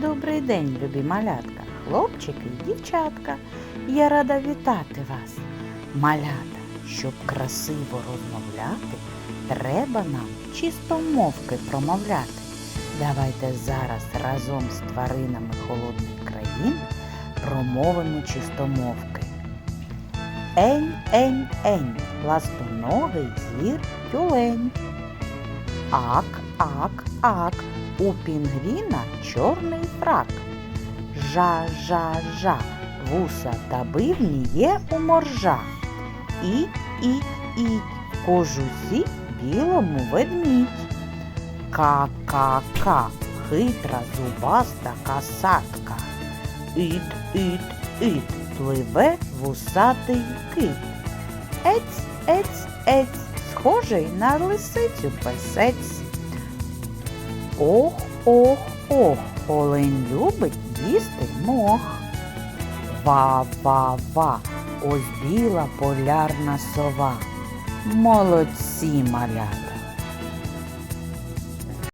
Добрий день, любі малятка, хлопчики і дівчатка. Я рада вітати вас. Малята, щоб красиво розмовляти, треба нам чистомовки промовляти. Давайте зараз разом з тваринами холодних країн промовимо чистомовки. Ень, ень, ень, ластоногий звір тюлень. Ак, ак, ак, у пінгвіна чорний фрак. Жа, жа, жа, вуса та бивні є у моржа. І, і, і, в кожусі білому ведмідь. Ка, ка, ка, хитра зубаста касатка. Ід, ід, ід, пливе вусатий кит. Ець, ець, ець, схожий на лисицю песець. Ох, ох, ох, олень любить їсти мох. Ва, ва, ва, ось біла полярна сова. Молодці, малята.